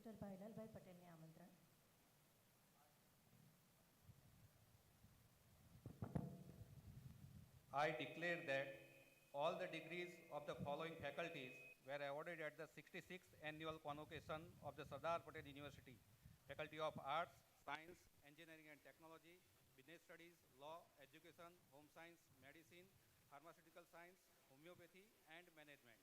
Doctor Bhailalbhai પટેલને આમંત્રણ I declare that all the degrees of the following faculties were awarded at the 66th annual convocation of the Sardar Patel University. Faculty of Arts, Science, Engineering and Technology, Business Studies, Law, Education, Home Science, Medicine, Pharmaceutical Science, Homeopathy and Management.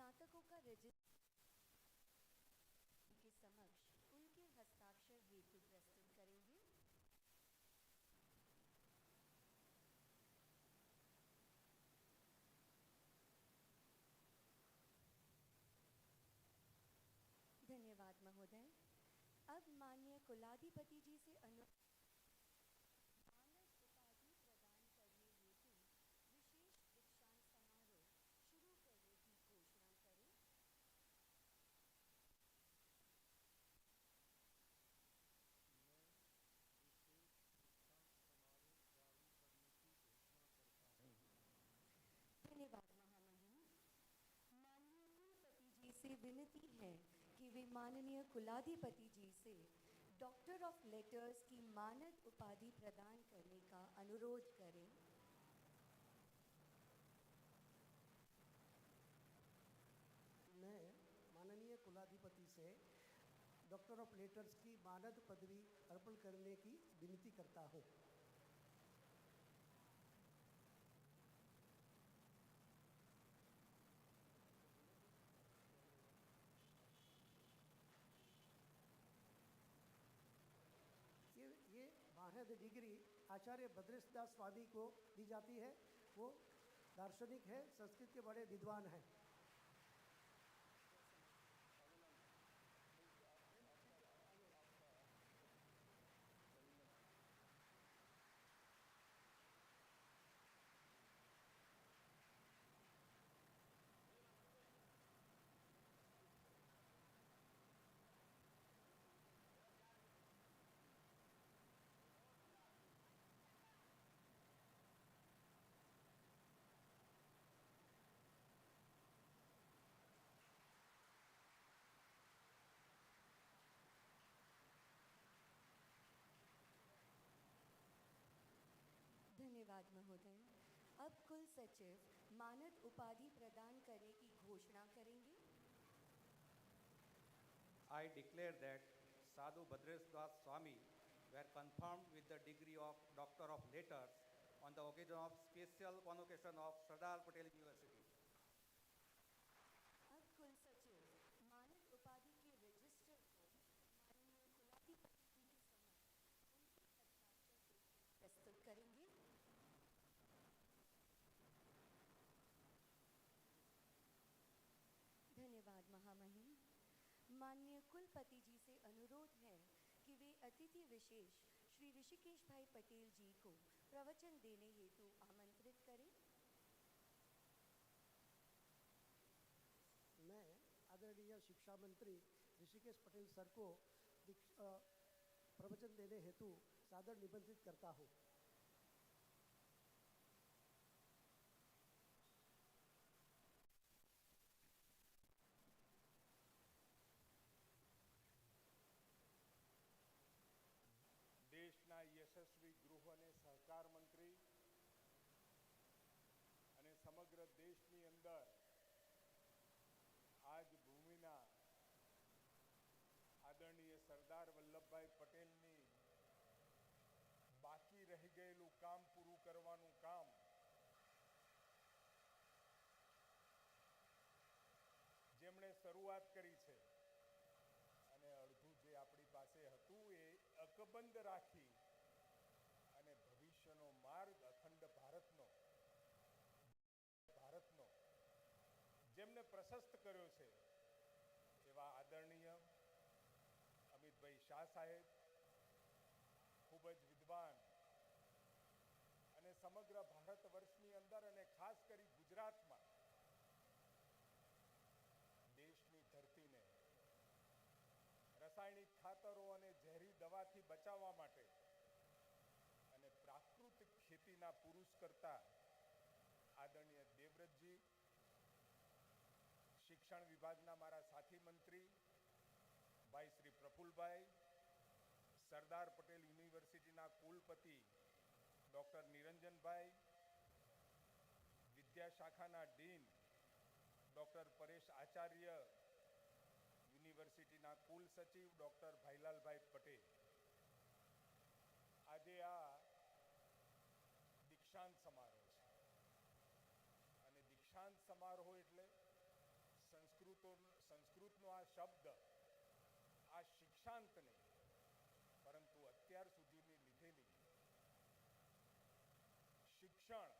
स्नातकों का register के समक्ष उनके हस्ताक्षर हेतु प्रस्तुत करेंगे। धन्यवाद महोदय। अब माननीय कुलाधिपति जी से अनु मानद उपाधि प्रदान करने हेतु विशेष दीक्षांत समारोह शुरू करने की घोषणा करें धन्यवाद महामहिम माननीय कुलपति जी से विनती है कि वे माननीय कुलाधिपति जी से डॉक्टर ऑफ़ लेटर्स की मानद उपाधि प्रदान करने का अनुरोध करें। मैं माननीय कुलाधिपति से डॉक्टर ऑफ़ लेटर्स की मानद पदवी अर्पण करने की विनती करता हूँ। मानद डिग्री आचार्य भद्रेश दास स्वामी को दी जाती है वो दार्शनिक है संस्कृत के बड़े विद्वान हैं धन्यवाद महोदय अब कुल सचिव मानद उपाधि प्रदान करने की घोषणा करेंगे declare that Sadhu Bhadresh Das Swami were confirmed with the degree of Doctor of Letters on the occasion of special convocation of Sardar Patel University. अब कुल सचिव मानद उपाधि के रजिस्टर को माननीय कुलाधिपति जी के समक्ष उनके हस्ताक्षर से प्रस्तुत करेंगे धन्यवाद महामहिम माननीय कुलपति जी से अनुरोध है कि वे अतिथि विशेष श्री ऋषिकेश भाई पटेल जी को प्रवचन देने हेतु आमंत्रित करें। मैं आदरणीय शिक्षा मंत्री ऋषिकेश पटेल सर को प्रवचन देने हेतु सादर निबंधित करता हूँ। દેશની અંદર આજ ભૂમિના આદરણીય સરદાર વલ્લભભાઈ પટેલની બાકી રહી ગયેલું કામ પૂરું કરવાનું કામ જેમણે શરૂઆત કરી છે. અને અડધું જે આપણી પાસે હતું એ અકબંધ રાખી અને ભવિષ્યનો માર્ગ અખંડ ભારતનો ભારતનો જેમને પ્રશસ્ત કર્યો છે એવા આદરણીય અમિતભાઈ શાહ સાહેબ, ખૂબ જ વિદ્વાન અને સમગ્ર ભારત વર્ષની અંદર અને ખાસ કરી ગુજરાતમાં દેશની ધરતીને રાસાયણિક ખાતરો અને ઝેરી દવાથી બચાવવા માટે અને પ્રાકૃતિક ખેતીના પુરુષ કરતા આદરણીય દેવવ્રતજી વિભાગના મારા સાથી મંત્રી, ભાઈ શ્રી પ્રફુલભાઈ, સરદાર પટેલ યુનિવર્સિટીના કુલપતિ ડૉક્ટર નિરંજનભાઈ વિદ્યાશાખાના ડીન ડૉક્ટર પરેશ આચાર્ય, યુનિવર્સિટીના કુલ સચિવ ડૉક્ટર ભાઈલાલભાઈ પટેલ આજે આ દીક્ષાંત સમારોહ છે અને દીક્ષાંત સમારોહ એટલે સંસ્કૃતો સંસ્કૃતનો આ શબ્દ આ શિક્ષાંત નહીં પરંતુ અત્યાર સુધીની લીધેલી શિક્ષણ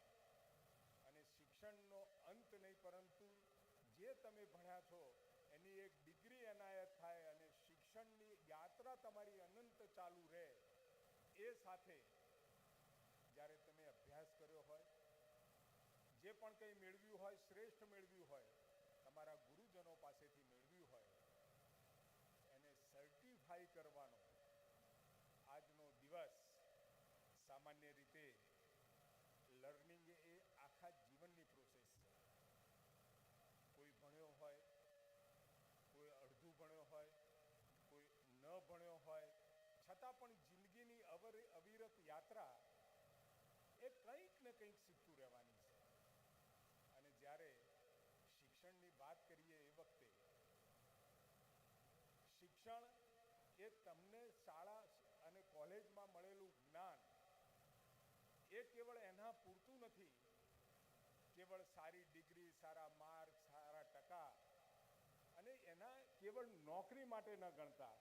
અને શિક્ષણનો અંત નહીં, પરંતુ જે તમે ભણ્યા છો, એની એક ડિગ્રી એનાયત થાય અને શિક્ષણની યાત્રા તમારી અનંત ચાલુ રહે, એ સાથે જ્યારે તમે અભ્યાસ કર્યો હોય, જે પણ કંઈ મેળવ્યું હોય, શ્રેષ્ઠ મેળવ્યું હોય તમારા ગુરુજનો પાસેથી મેળવ્યું હોય એને સર્ટિફાઈ કરવાનો આજનો દિવસ સામાન્ય રીતે લર્નિંગ એ આખા જીવનની પ્રોસેસ છે કોઈ ભણ્યો હોય કોઈ અડધું ભણ્યો હોય કોઈ ન ભણ્યો હોય છતાં પણ જિંદગીની અવર અવિરત યાત્રા એ કંઈક ને કંઈક શીખતું રહેવાની છે. અને જ્યારે શિક્ષણની વાત કરીએ એ વખતે, શિક્ષણ એ તમને શાળા અને કોલેજમાં મળેલું જ્ઞાન એ કેવળ એના પૂરતું નથી. કેવળ સારી ડિગ્રી, સારા માર્ક, સારા ટકા અને એના કેવળ નોકરી માટે ન ગણતા.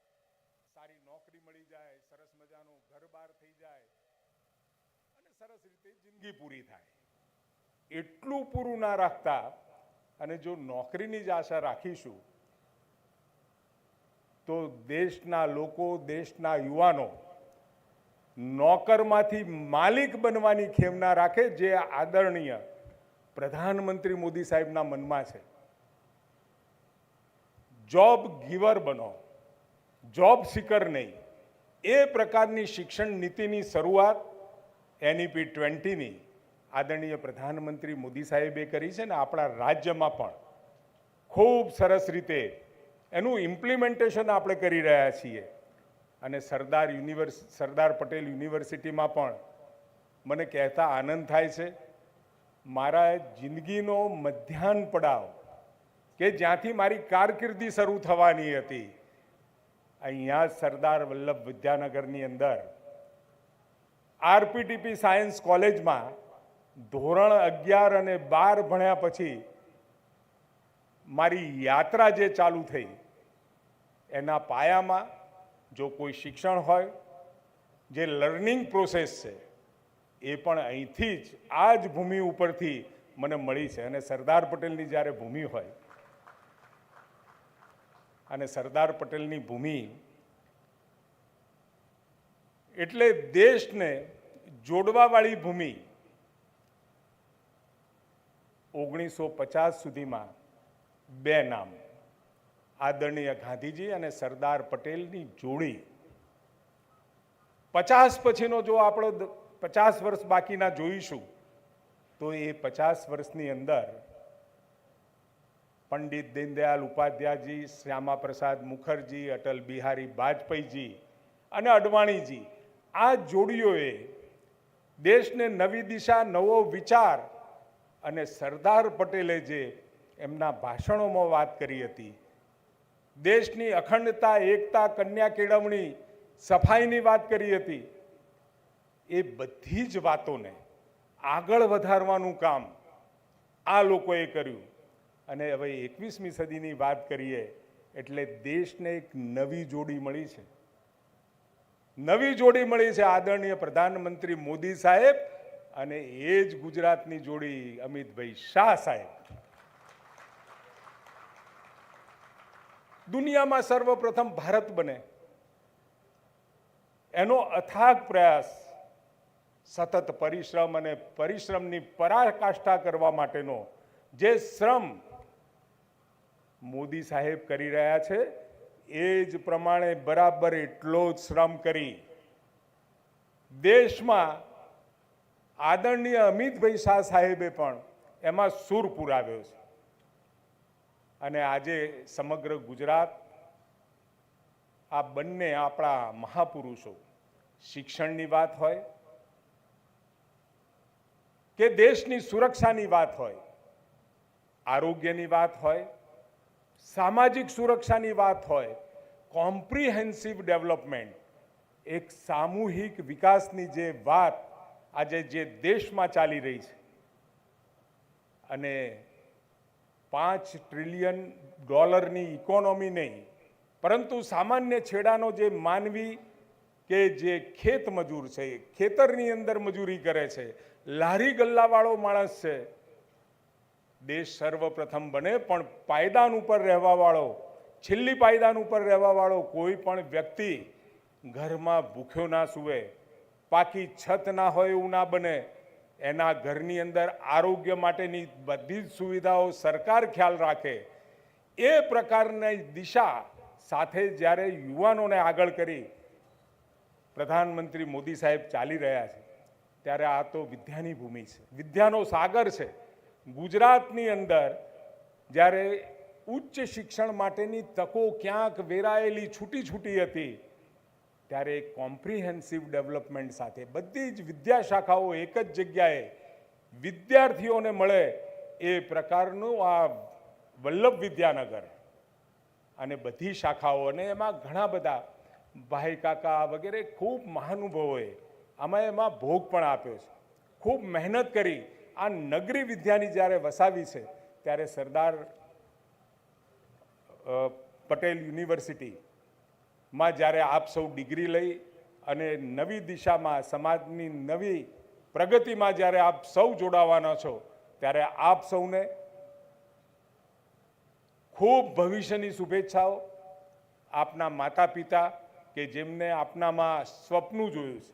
સારી નોકરી મળી જાય, સરસ મજાનું ઘર બાર થઈ જાય સરસ રીતે જિંદગી પૂરી થાય. એટલું પૂરું ના રાખતા અને જો નોકરીની જ આશા રાખીશું, તો દેશના લોકો, દેશના યુવાનો નોકરમાંથી માલિક બનવાની ખેમના રાખે જે આદરણીય પ્રધાનમંત્રી મોદી સાહેબના મનમાં છે. જોબ ગીવર બનો, જોબ સિકર નહીં. એ પ્રકારની શિક્ષણ નીતિની શરૂઆત એનઈપી ટ્વેન્ટીની આદરણીય પ્રધાનમંત્રી મોદી સાહેબે કરી છે ને આપણા રાજ્યમાં પણ ખૂબ સરસ રીતે એનું ઇમ્પ્લિમેન્ટેશન આપણે કરી રહ્યા છીએ. અને સરદાર યુનિવર્સ, સરદાર પટેલ યુનિવર્સિટીમાં પણ મને કહેતા આનંદ થાય છે. મારા જિંદગીનો મધ્યાહન પડાવ કે જ્યાંથી મારી કારકિર્દી શરૂ થવાની હતી. અહીંયા સરદાર વલ્લભ વિદ્યાનગરની અંદર આરપીટીપી સાયન્સ કોલેજમાં ધોરણ અગિયાર અને બાર ભણ્યા પછી મારી યાત્રા જે ચાલુ થઈ, એના પાયામાં જો કોઈ શિક્ષણ હોય, જે લર્નિંગ પ્રોસેસ છે, એ પણ અહીંથી જ, આ જ ભૂમિ ઉપરથી મને મળી છે. અને સરદાર પટેલની જ્યારે ભૂમિ હોય, અને સરદાર પટેલની ભૂમિ એટલે દેશને જોડવાવાળી ભૂમિ ઓગણીસો પચાસ સુધીમાં બે નામ. આદરણીય ગાંધીજી અને સરદાર પટેલની જોડી. પચાસ પછીનો જો આપણો પચાસ વર્ષ બાકીના જોઈશું, તો એ પચાસ વર્ષની અંદર પંડિત દીનદયાલ ઉપાધ્યાયજી, શ્યામાપ્રસાદ મુખર્જી, અટલ બિહારી વાજપેયીજી અને અડવાણીજી આ જોડીઓએ દેશને નવી દિશા, નવો વિચાર અને સરદાર પટેલે જે એમના ભાષણોમાં વાત કરી હતી, દેશની અખંડતા, એકતા, કન્યા કેળવણી, સફાઈની વાત કરી હતી, એ બધી જ વાતોને આગળ વધારવાનું કામ આ લોકોએ કર્યું. અને હવે એકવીસમી સદીની વાત કરીએ, એટલે દેશને એક નવી જોડી મળી છે. નવી જોડી મળી છે આદરણીય પ્રધાનમંત્રી મોદી સાહેબ અને એ જ ગુજરાતની જોડી અમિતભાઈ શાહ સાહેબ. દુનિયામાં સર્વપ્રથમ ભારત બને. એનો અથાગ પ્રયાસ સતત પરિશ્રમ અને પરિશ્રમની પરાકાષ્ઠા કરવા માટેનો જે શ્રમ મોદી સાહેબ કરી રહ્યા છે એ જ પ્રમાણે બરાબર એટલો જ શ્રમ કરી. દેશમાં આદરણીય અમિતભાઈ શાહ સાહેબે પણ એમાં સૂર પુરાવ્યો છે. અને આજે સમગ્ર ગુજરાત, આ બંને આપણા મહાપુરુષો, શિક્ષણની વાત હોય કે દેશની સુરક્ષાની વાત હોય, આરોગ્યની વાત હોય સામાજિક સુરક્ષાની વાત હોય કોમ્પ્રિહેન્સિવ ડેવલપમેન્ટ એક સામૂહિક વિકાસની જે વાત આજે જે દેશમાં ચાલી રહી છે, અને પાંચ ટ્રિલિયન ડોલરની ઇકોનોમી નહીં, પરંતુ સામાન્ય છેડાનો જે માનવી કે જે ખેત મજૂર છે, ખેતરની અંદર મજૂરી કરે છે, લારી ગલ્લાવાળો માણસ છે દેશ સર્વપ્રથમ બને, પણ પાયદાન ઉપર રહેવાવાળો, છેલ્લી પાયદાન ઉપર રહેવાવાળો કોઈ પણ વ્યક્તિ ઘરમાં ભૂખ્યો ના સૂવે, પાકી છત ના હોય એવું ના બને, એના ઘરની અંદર આરોગ્ય માટેની બધી જ સુવિધાઓ સરકાર ખ્યાલ રાખે. એ પ્રકારની દિશા સાથે જ્યારે યુવાનોને આગળ કરી, પ્રધાનમંત્રી મોદી સાહેબ ચાલી રહ્યા છે, ત્યારે આ તો વિદ્યાની ભૂમિ છે. વિદ્યાનો સાગર છે. ગુજરાતની અંદર જ્યારે ઉચ્ચ શિક્ષણ માટેની તકો ક્યાંક વેરાયેલી છૂટી છૂટી હતી, ત્યારે કોમ્પ્રિહેન્સિવ ડેવલપમેન્ટ સાથે બધી જ વિદ્યાશાખાઓ એક જ જગ્યાએ વિદ્યાર્થીઓને મળે એ પ્રકારનું આ વલ્લભ વિદ્યાનગર. અને બધી શાખાઓને એમાં ઘણા બધા ભાઈ કાકા વગેરે ખૂબ મહાનુભાવોએ આમાં એમાં ભોગ પણ આપ્યો છે. ખૂબ મહેનત કરી આ નગરી વિદ્યાની જ્યારે વસાવી છે, ત્યારે સરદાર પટેલ યુનિવર્સિટીમાં જ્યારે આપ સૌ ડિગ્રી લઈ અને નવી દિશામાં, સમાજની નવી પ્રગતિમાં જ્યારે આપ સૌ જોડાવાના છો, ત્યારે આપ સૌને ખૂબ ભવિષ્યની શુભેચ્છાઓ આપના માતા પિતા કે જેમને આપનામાં સ્વપ્નું જોયું છે.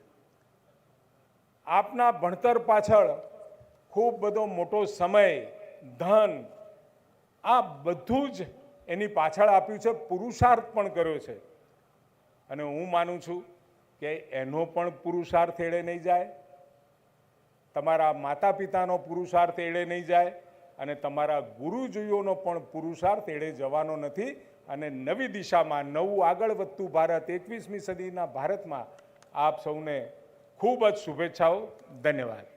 આપના ભણતર પાછળ ખૂબ બધો મોટો સમય, ધન, આ બધું જ એની પાછળ આપ્યું છે, પુરુષાર્થ પણ કર્યો છે. અને હું માનું છું કે એનો પણ પુરુષાર્થ એળે નહીં જાય. તમારા માતા પિતાનો પુરુષાર્થ એળે નહીં જાય અને તમારા ગુરુજીઓનો પણ પુરુષાર્થ એળે જવાનો નથી. અને નવી દિશામાં નવું આગળ વધતું ભારત એકવીસમી સદીના ભારતમાં આપ સૌને ખૂબ જ શુભેચ્છાઓ. ધન્યવાદ.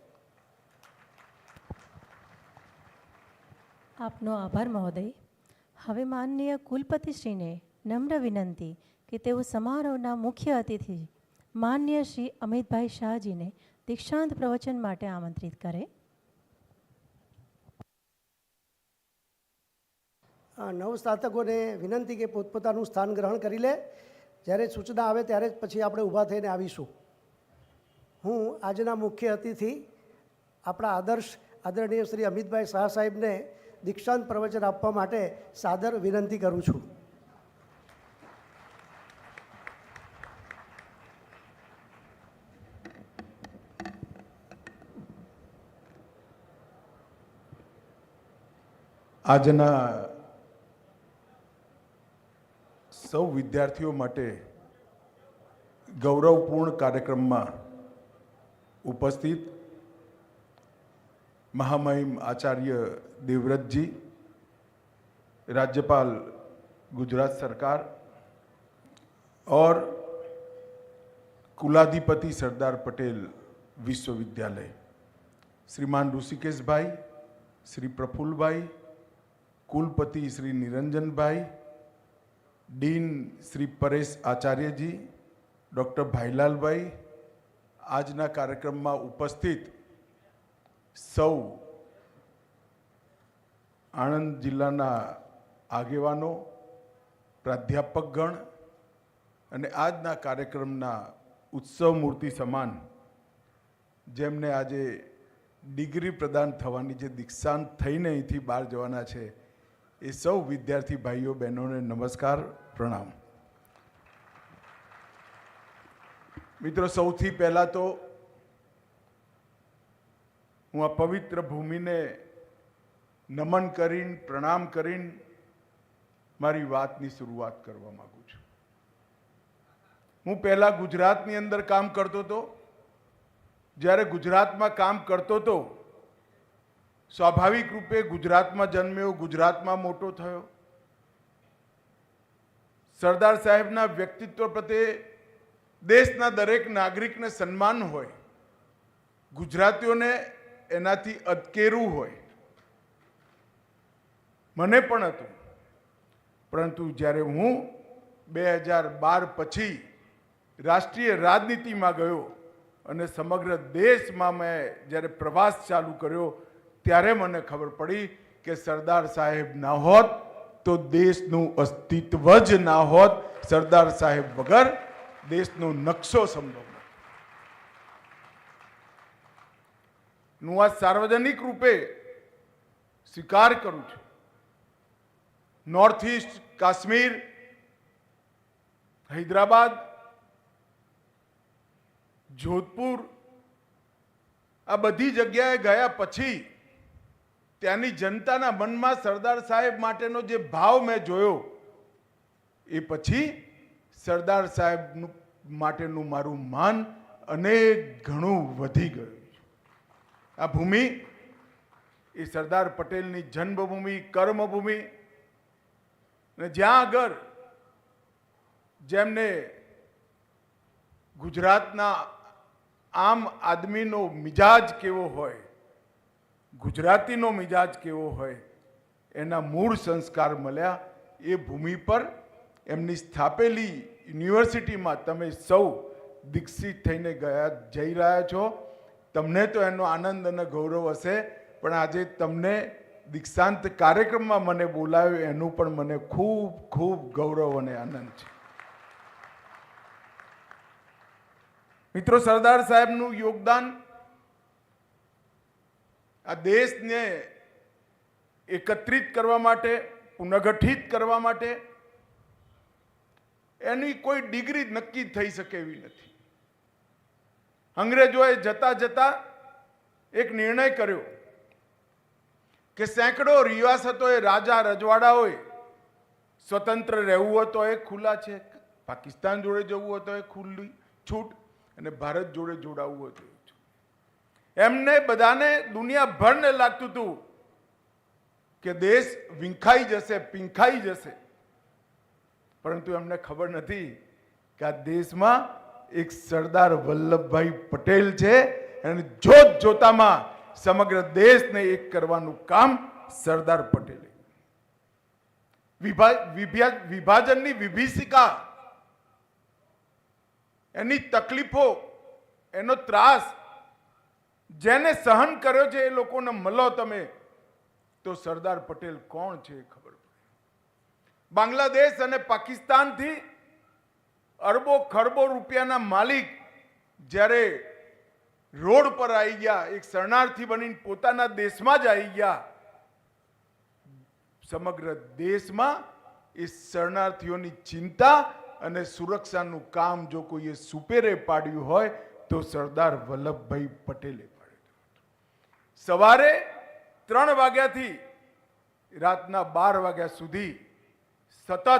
આપનો આભાર મહોદય. હવે માનનીય કુલપતિશ્રીને નમ્ર વિનંતી કે તેઓ સમારોહના મુખ્ય અતિથિ માન્ય શ્રી અમિતભાઈ શાહજીને દીક્ષાંત પ્રવચન માટે આમંત્રિત કરે. નવ સ્નાતકોને વિનંતી કે પોતપોતાનું સ્થાન ગ્રહણ કરી લે. જ્યારે સૂચના આવે ત્યારે જ પછી આપણે ઊભા થઈને આવીશું. હું આજના મુખ્ય અતિથિ આપણા આદર્શ આદરણીય શ્રી અમિતભાઈ શાહ સાહેબને દીક્ષાંત પ્રવચન આપવા માટે સાદર વિનંતી કરું છું. આજના સૌ વિદ્યાર્થીઓ માટે ગૌરવપૂર્ણ કાર્યક્રમમાં ઉપસ્થિત મહામહિમ આચાર્ય દેવવ્રતજી राज्यपाल गुजरात सरकार और कुलाधिपति सरदार पटेल विश्वविद्यालय श्रीमान ऋषिकेश भाई श्री प्रफुल्ल भाई कुलपति श्री निरंजन भाई डीन श्री परेश आचार्य जी डॉक्टर भाईलाल भाई આજના કાર્યક્રમમાં ઉપસ્થિત સૌ આણંદ જિલ્લાના આગેવાનો, પ્રાધ્યાપકગણ અને આજના કાર્યક્રમના ઉત્સવ મૂર્તિ સમાન, જેમને આજે ડિગ્રી પ્રદાન થવાની જે દીક્ષાંત થઈને અહીંથી બહાર જવાના છે, એ સૌ વિદ્યાર્થી ભાઈઓ, બહેનોને નમસ્કાર, પ્રણામ. મિત્રો, સૌથી પહેલાં તો હું આ પવિત્ર ભૂમિને નમન કરીને, પ્રણામ કરીને મારી વાતની શરૂઆત કરવા માગું છું. હું પહેલાં ગુજરાતની અંદર કામ કરતો હતો. જ્યારે ગુજરાતમાં કામ કરતો હતો, સ્વાભાવિક રૂપે ગુજરાતમાં જન્મ્યો, ગુજરાતમાં મોટો થયો. સરદાર સાહેબના વ્યક્તિત્વ પ્રત્યે દેશના દરેક નાગરિકને સન્માન હોય, ગુજરાતીઓને એનાથી અદકેરું હોય. મને પણ હતું. પરંતુ જ્યારે હું બે હજાર બાર પછી રાષ્ટ્રીય રાજનીતિમાં ગયો અને સમગ્ર દેશમાં મેં જ્યારે પ્રવાસ ચાલુ કર્યો, ત્યારે મને ખબર પડી કે સરદાર સાહેબ ના હોત તો દેશનું અસ્તિત્વ જ ના હોત. સરદાર સાહેબ વગર દેશનો નકશો સંભવ હું આ સાર્વજનિક રૂપે સ્વીકાર કરું છું. નોર્થ ઇસ્ટ કાશ્મીર હૈદરાબાદ, જોધપુર, આ બધી જગ્યાએ ગયા પછી ત્યાંની જનતાના મનમાં સરદાર સાહેબ માટેનો જે ભાવ મેં જોયો, એ પછી સરદાર સાહેબનું માટેનું મારું માન અનેક ઘણું વધી ગયું. આ ભૂમિ એ સરદાર પટેલની જન્મભૂમિ, કર્મભૂમિ. અને જ્યાં આગળ જેમને ગુજરાતના આમ આદમીનો મિજાજ કેવો હોય, ગુજરાતીનો મિજાજ કેવો હોય, એના મૂળ સંસ્કાર મળ્યા એ ભૂમિ પર એમની સ્થાપેલી યુનિવર્સિટીમાં તમે સૌ દીક્ષિત થઈને ગયા, જઈ રહ્યા છો. તમને તો એનો આનંદ અને ગૌરવ હશે, પણ આજે તમને દીક્ષાંત કાર્યક્રમમાં મને બોલાવ્યો, એનું પણ મને ખૂબ ખૂબ ગૌરવ અને આનંદ છે. મિત્રો, સરદાર સાહેબનું યોગદાન આ દેશને એકત્રિત કરવા માટે, પુનઃગઠિત કરવા માટે એની કોઈ ડિગ્રી નક્કી થઈ શકે એવી નથી. અંગ્રેજોએ જતા જતા એક નિર્ણય કર્યો કે સેંકડો રિયાસતોએ રાજા રજવાડાઓએ સ્વતંત્ર રહેવું હોય તો એ ખુલ્લા છે. પાકિસ્તાન જોડે જવું હોય તો એ ખુલ્લી છૂટ અને ભારત જોડે જોડાવવું હોય તો એમને બધાને દુનિયાભરને લાગતું હતું કે દેશ વિંખાઈ જશે, પિંખાઈ જશે. પરંતુ એમને ખબર નથી કે આ દેશમાં એક સરદાર વલ્લભભાઈ પટેલ છે અને જોત જોતામાં સમગ્ર દેશને એક કરવાનું કામ સરદાર પટેલે. વિભા- વિભા- વિભાજનની વિભીષિકા. એની તકલીફો, એનો ત્રાસ, જેને સહન કર્યો છે એ લોકોને મળો તમે, તો સરદાર પટેલ કોણ છે એ ખબર પડે. બાંગ્લાદેશ અને પાકિસ્તાનથી અરબો ખરબો રૂપિયાના માલિક જ્યારે રોડ પર આવી ગયા, એક શરણાર્થી બનીને પોતાના દેશમાં જ આવી ગયા, સમગ્ર દેશમાં એ શરણાર્થીઓની ચિંતા અને સુરક્ષાનું કામ જો કોઈએ સુપેરે પાડ્યું હોય, તો સરદાર વલ્લભભાઈ પટેલે પાડ્યું સવારે ત્રણ વાગ્યાથી રાતના બાર વાગ્યા સુધી સતત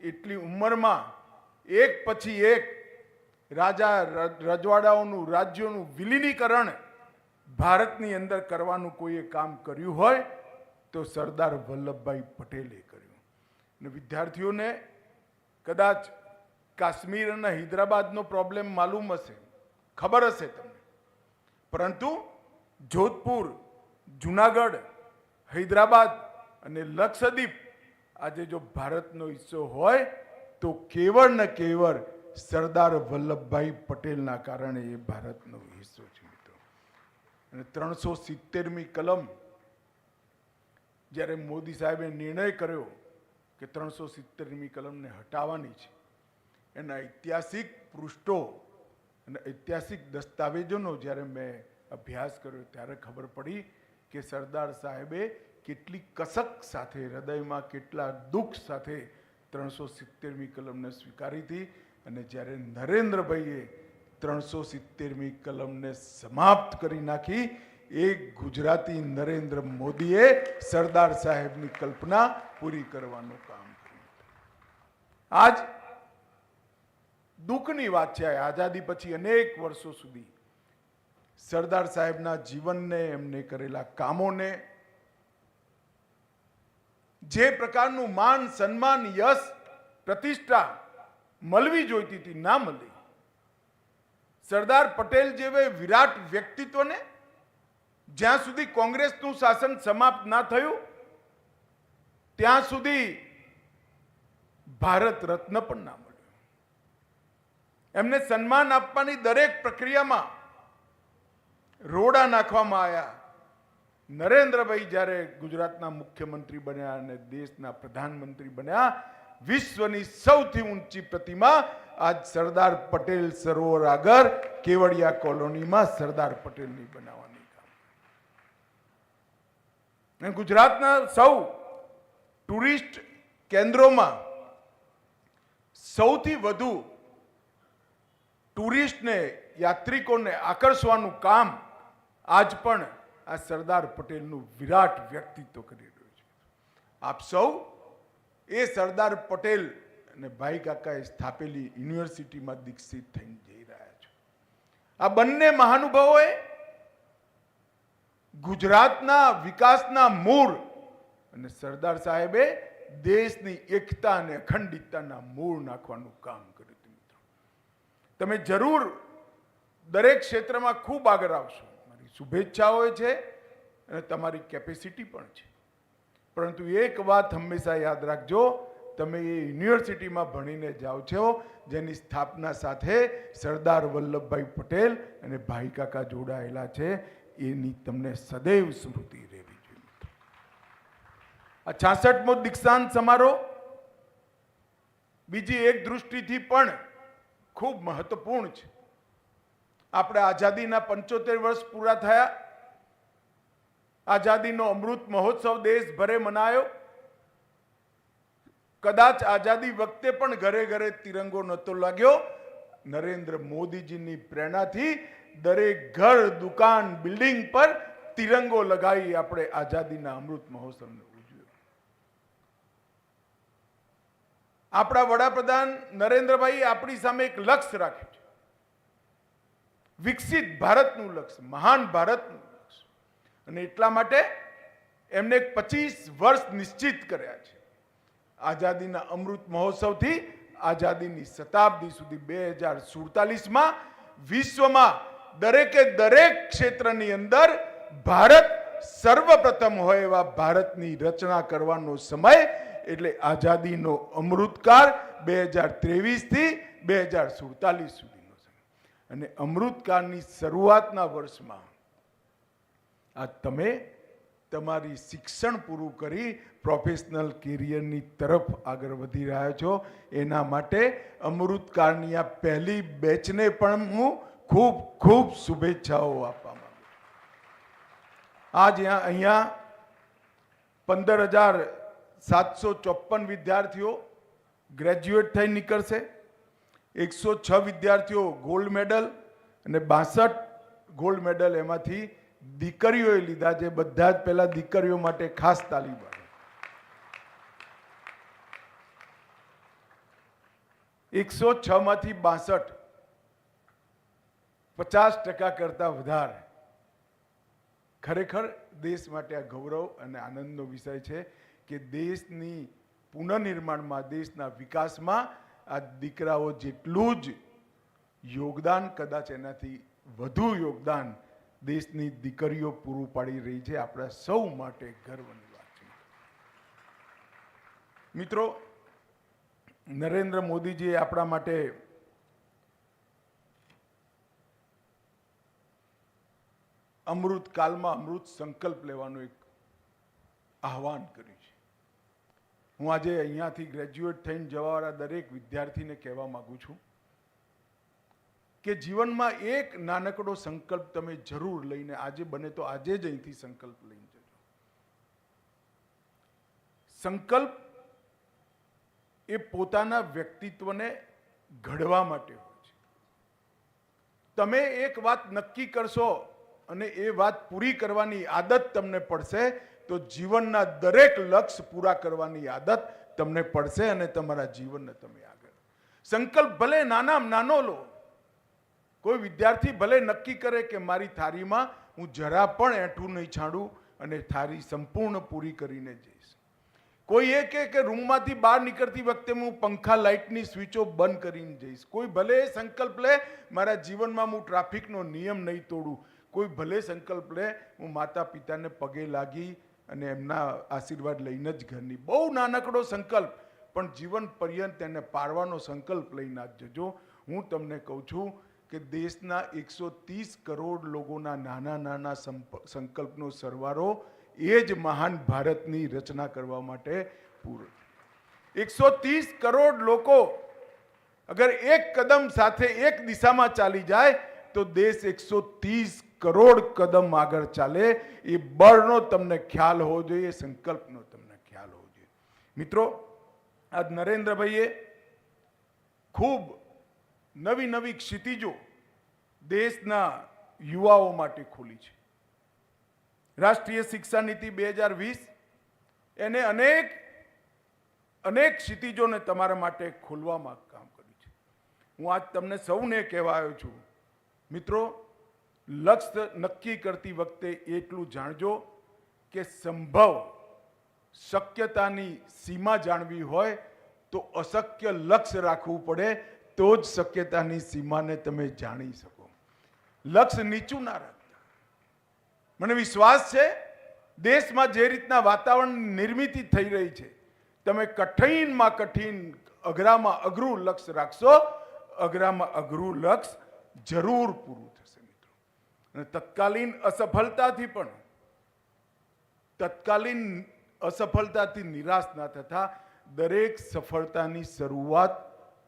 એટલી ઉંમરમાં એક પછી એક રાજા રજવાડાઓનું, રાજ્યોનું વિલીનીકરણ ભારતની અંદર કરવાનું કોઈએ કામ કર્યું હોય તો સરદાર વલ્લભભાઈ પટેલે કર્યું. અને વિદ્યાર્થીઓને કદાચ કાશ્મીર અને હૈદરાબાદનો પ્રોબ્લેમ માલુમ હશે, ખબર હશે તમને. પરંતુ જોધપુર, જુનાગઢ, હૈદરાબાદ અને લક્ષદ્વીપ આજે જો ભારતનો હિસ્સો હોય તો કેવળ ને કેવળ સરદાર વલ્લભભાઈ પટેલના કારણે એ ભારતનો હિસ્સો છે મિત્રો. અને ત્રણસો સિત્તેરમી કલમ જ્યારે મોદી સાહેબે નિર્ણય કર્યો કે ત્રણસો સિત્તેરમી કલમને હટાવવાની છે, એના ઐતિહાસિક પૃષ્ઠો અને ઐતિહાસિક દસ્તાવેજોનો જ્યારે મેં અભ્યાસ કર્યો ત્યારે ખબર પડી કે સરદાર સાહેબે કેટલી કસક સાથે, હૃદયમાં કેટલા દુઃખ સાથે ત્રણસો સિત્તેરમી કલમને સ્વીકારી હતી અને જ્યારે નરેન્દ્રભાઈએ ત્રણસો સિત્તેરમી કલમને સમાપ્ત કરી નાખી, એ ગુજરાતી નરેન્દ્ર મોદીએ સરદાર સાહેબની કલ્પના પૂરી કરવાનું કામ કર્યું. આજ દુઃખની વાત છે આઝાદી પછી અનેક વર્ષો સુધી સરદાર સાહેબના જીવનને, એમને કરેલા કામોને જે પ્રકારનું માન, સન્માન, યશ, પ્રતિષ્ઠા મળવી જોઈતી હતી, ના મળી. સરદાર પટેલ જેવે વિરાટ વ્યક્તિત્વને જ્યાં સુધી કોંગ્રેસનું શાસન સમાપ્ત ના થયું, ત્યાં સુધી ભારત રત્ન પણ ના મળ્યું. એમને સન્માન આપવાની દરેક પ્રક્રિયામાં રોડા નાખવામાં આવ્યા. નરેન્દ્રભાઈ જ્યારે ગુજરાતના મુખ્યમંત્રી બન્યા અને દેશના પ્રધાનમંત્રી બન્યા, વિશ્વની સૌથી ઊંચી પ્રતિમા આજ સરદાર પટેલ સરોવર આગળ કેવડિયા કોલોનીમાં સરદાર પટેલની બનાવવાની કામ ગુજરાતના સૌ ટુરિસ્ટ કેન્દ્રોમાં સૌથી વધુ ટુરિસ્ટને, યાત્રિકોને આકર્ષવાનું કામ આજ પણ આ સરદાર પટેલનું વિરાટ વ્યક્તિત્વ કરી રહ્યું છે. આપ સૌ એ સરદાર પટેલ અને ભાઈ કાકાએ સ્થાપેલી યુનિવર્સિટીમાં દીક્ષિત થઈને જઈ રહ્યા છો. આ બંને મહાનુભાવોએ ગુજરાતના વિકાસના મૂળ અને સરદાર સાહેબે દેશની એકતા અને અખંડિતતાના મૂળ નાખવાનું કામ કર્યું હતું મિત્રો. તમે જરૂર દરેક ક્ષેત્રમાં ખૂબ આગળ આવશો. શુભેચ્છાઓ છે અને તમારી કેપેસિટી પણ છે. પરંતુ એક વાત હંમેશા યાદ રાખજો, તમે એ યુનિવર્સિટીમાં ભણીને જાઓ છો, જેની સ્થાપના સાથે સરદાર વલ્લભભાઈ પટેલ અને ભાઈ કાકા જોડાયેલા છે, એની તમને સદૈવ સ્મૃતિ રહેવી જોઈએ આ છાસઠમો દીક્ષાંત સમારોહ બીજી એક દૃષ્ટિથી પણ ખૂબ મહત્વપૂર્ણ છે. આપણે આઝાદીના પંચોતેર વર્ષ પૂરા થયા. આઝાદીનો અમૃત મહોત્સવ દેશભરે મનાયો. કદાચ આઝાદી વખતે પણ ઘરે ઘરે તિરંગો નહોતો લાગ્યો. નરેન્દ્ર મોદીજીની પ્રેરણાથી દરેક ઘર, દુકાન, બિલ્ડિંગ પર તિરંગો લગાવી આપણે આઝાદીના અમૃત મહોત્સવને ઉજવ્યો. આપણા વડાપ્રધાન નરેન્દ્રભાઈ આપણી સામે એક લક્ષ્ય રાખ્યું છે. વિકસિત ભારતનું લક્ષ્ય, મહાન ભારતનું લક્ષ્ય. અને એટલા માટે એમને પચીસ વર્ષ નિશ્ચિત કર્યા છે. આઝાદીના અમૃત મહોત્સવથી આઝાદીની શતાબ્દી સુધી બે હજાર સુડતાલીસમાં વિશ્વમાં દરેકે દરેક ક્ષેત્રની અંદર ભારત સર્વપ્રથમ હોય એવા ભારતની રચના કરવાનો સમય એટલે આઝાદીનો અમૃતકાળ બે હજાર ત્રેવીસથી બે હજાર સુડતાલીસ સમય અને અમૃતકાળની શરૂઆતના વર્ષમાં આ તમે તમારી શિક્ષણ પૂરું કરી પ્રોફેશનલ કેરિયરની તરફ આગળ વધી રહ્યા છો. એના માટે અમૃતકાળની આ પહેલી બેચને પણ હું ખૂબ ખૂબ શુભેચ્છાઓ આપવા માંગુ આજ અહીંયા પંદર હજાર સાતસો ચોપન વિદ્યાર્થીઓ ગ્રેજ્યુએટ થઈ નીકળશે. એકસો છ વિદ્યાર્થીઓ ગોલ્ડ મેડલ અને બાસઠ ગોલ્ડ મેડલ એમાંથી દીકરીઓએ લીધા છે. બધા જ પહેલાં દીકરીઓ માટે ખાસ તાલીમ એકસો છ માંથી બાસઠ પચાસ ટકા કરતા વધારે. ખરેખર દેશ માટે આ ગૌરવ અને આનંદનો વિષય છે કે દેશની પુનઃનિર્માણમાં, દેશના વિકાસમાં આ દીકરાઓ જેટલું જ યોગદાન કદાચ એનાથી વધુ યોગદાન દેશની દીકરીઓ પૂરું પાડી રહી છે, આપણા સૌ માટે ગર્વની વાત છે. મિત્રો, નરેન્દ્ર મોદીજીએ આપણા માટે અમૃત કાલમાં અમૃત સંકલ્પ લેવાનું એક આહવાન કર્યું છે. હું આજે અહીંયાથી ગ્રેજ્યુએટ થઈને જવાવાળા દરેક વિદ્યાર્થીને કહેવા માગું છું કે જીવનમાં એક નાનકડો સંકલ્પ તમે જરૂર લઈને, આજે બને તો આજે જ અહીંથી સંકલ્પ લઈને જજો. સંકલ્પ એ પોતાના વ્યક્તિત્વને ઘડવા માટે હોય છે. તમે એક વાત નક્કી કરશો અને એ વાત પૂરી કરવાની આદત તમને પડશે તો જીવનના દરેક લક્ષ્ય પૂરા કરવાની આદત તમને પડશે અને તમારા જીવનને તમે આગળ. સંકલ્પ ભલે નાના નાનો લો. કોઈ વિદ્યાર્થી ભલે નક્કી કરે કે મારી થાળીમાં હું જરા પણ એઠું નહીં છાડું અને થારી સંપૂર્ણ પૂરી કરીને જઈશ. કોઈ એ કહે કે રૂમમાંથી બહાર નીકળતી વખતે હું પંખા લાઇટની સ્વિચો બંધ કરીને જઈશ. કોઈ ભલે સંકલ્પ લે, મારા જીવનમાં હું ટ્રાફિકનો નિયમ નહીં તોડું. કોઈ ભલે સંકલ્પ લે, હું માતા પિતાને પગે લાગી અને એમના આશીર્વાદ લઈને જ ઘરની બહુ નાનકડો સંકલ્પ, પણ જીવન પર્યંત એને પાડવાનો સંકલ્પ લઈને જજો. હું તમને કહું છું કે દેશના એકસો ત્રીસ કરોડ લોકોના નાના નાના સંકલ્પનો સરવાળો એ જ મહાન ભારતની રચના કરવા માટે પૂરો. એકસો ત્રીસ કરોડ લોકો અગર એક કદમ સાથે એક દિશામાં ચાલી જાય, તો દેશ એકસો ત્રીસ કરોડ કદમ આગળ ચાલે, એ બળનો તમને ખ્યાલ હોવો જોઈએ સંકલ્પનો તમને ખ્યાલ હોવો જોઈએ. મિત્રો, આજ નરેન્દ્રભાઈએ ખૂબ નવી નવી ક્ષિતિજો દેશના યુવાઓ માટે ખોલી છે. રાષ્ટ્રીય શિક્ષા નીતિ બે હજાર વીસ, એને અનેક અનેક ક્ષિતિજોને તમારા માટે ખોલવામાં કામ કર્યું છે. હું આજ તમને સૌને કહેવા આવ્યો છું. મિત્રો લક્ષ્ય નક્કી કરતી વખતે એટલું જાણજો કે સંભવ શક્યતાની સીમા જાણવી હોય તો અશક્ય લક્ષ્ય રાખવું પડે તો જ શક્યતાની સીમાને તમે જાણી શકો. લક્ષ્ય નીચું ના રાખતા. મને વિશ્વાસ છે, દેશમાં જે રીતના વાતાવરણ નિર્મિતિ થઈ રહી છે, તમે કઠિનમાં કઠિન અઘરામાં અઘરું લક્ષ્ય રાખશો, અઘરામાં અઘરું લક્ષ્ય જરૂર પૂરું અને તત્કાલીન અસફળતાથી પણ, તત્કાલીન અસફળતાથી નિરાશ ના થતા દરેક સફળતાની શરૂઆત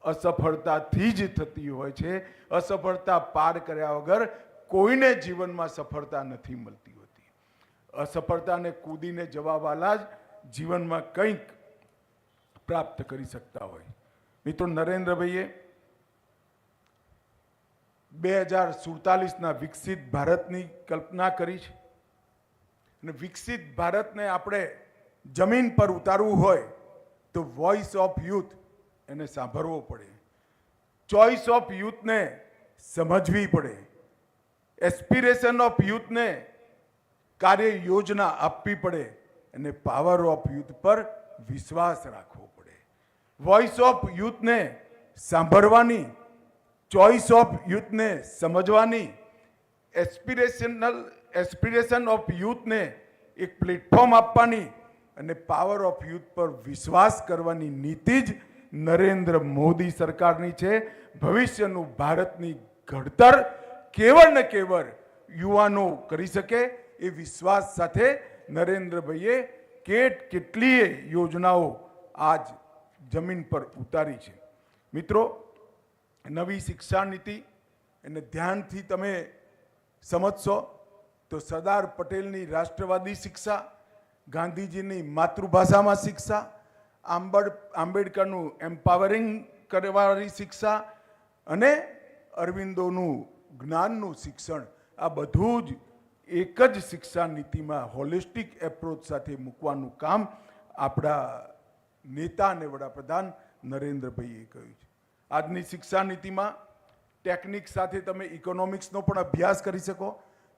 અસફળતાથી જ થતી હોય છે. અસફળતા પાર કર્યા વગર કોઈને જીવનમાં સફળતા નથી મળતી હોતી. અસફળતાને કૂદીને જવાવાલા જ જીવનમાં કંઈક પ્રાપ્ત કરી શકતા હોય. મિત્રો નરેન્દ્રભાઈએ બે હજાર સુડતાલીસના વિકસિત ભારતની કલ્પના કરી છે. અને વિકસિત ભારતને આપણે જમીન પર ઉતારવું હોય તો વોઇસ ઓફ યુથ એને સાંભળવો પડે. ચોઇસ ઓફ યુથને સમજવી પડે. એસ્પિરેશન ઓફ યુથને કાર્ય યોજના આપવી પડે અને પાવર ઓફ યુથ પર વિશ્વાસ રાખવો પડે. વોઇસ ઓફ યુથને સાંભળવાની ચોઇસ ઓફ યુથને સમજવાની એસ્પિરેશનલ એસ્પિરેશન ઓફ યુથને એક પ્લેટફોર્મ આપવાની અને પાવર ઓફ યુથ પર વિશ્વાસ કરવાની નીતિ જ નરેન્દ્ર મોદી સરકારની છે. ભવિષ્યનું ભારતની ઘડતર કેવળ ને કેવળ યુવાનો કરી શકે એ વિશ્વાસ સાથે નરેન્દ્રભાઈએ કેટ કેટલીય યોજનાઓ આજ જમીન પર ઉતારી છે. મિત્રો નવી શિક્ષા નીતિ એને ધ્યાનથી તમે સમજશો તો સરદાર પટેલની રાષ્ટ્રવાદી શિક્ષા, ગાંધીજીની માતૃભાષામાં શિક્ષા, આંબડ, આંબેડકરનું એમ્પાવરિંગ કરવાવાળી શિક્ષા અને અરવિંદોનું જ્ઞાનનું શિક્ષણ. આ બધું જ એક જ શિક્ષા નીતિમાં હોલિસ્ટિક એપ્રોચ સાથે મૂકવાનું કામ આપણા નેતા અને વડાપ્રધાન નરેન્દ્રભાઈએ કહ્યું છે. આજની શિક્ષા નીતિમાં ટેકનિક સાથે તમે ઇકોનોમિક્સનો પણ અભ્યાસ કરી શકો,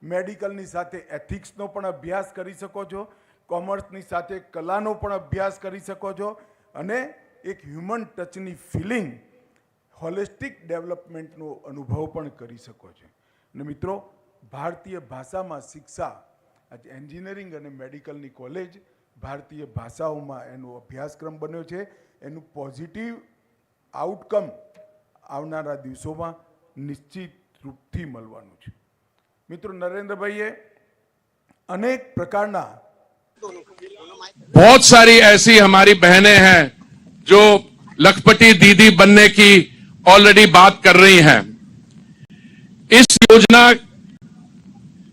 મેડિકલની સાથે એથિક્સનો પણ અભ્યાસ કરી શકો છો, કોમર્સની સાથે કલાનો પણ અભ્યાસ કરી શકો છો અને એક હ્યુમન ટચની ફિલિંગ હોલિસ્ટિક ડેવલપમેન્ટનો અનુભવ પણ કરી શકો છો. અને મિત્રો, ભારતીય ભાષામાં શિક્ષા આજે એન્જિનિયરિંગ અને મેડિકલની કોલેજ ભારતીય ભાષાઓમાં એનો અભ્યાસક્રમ બન્યો છે. એનું પોઝિટિવ આઉટકમ આવનારા દિવસોમાં નિશ્ચિત રૂપથી મળવાનું છે મિત્રો નરેન્દ્રભાઈએ અનેક પ્રકારના बहुत सारी ऐसी हमारी बहनें हैं जो लखपति दीदी बनने की ऑलरेडी बात कर रही हैं इस योजना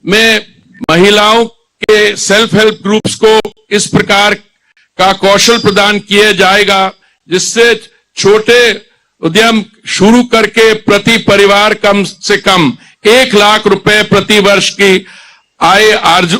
में महिलाओं के सेल्फ हेल्प ग्रुप्स को इस प्रकार का कौशल प्रदान किया जाएगा जिससे छोटे उद्यम शुरू करके प्रति परिवार कम से कम एक लाख रुपए प्रति वर्ष की आय आर्ज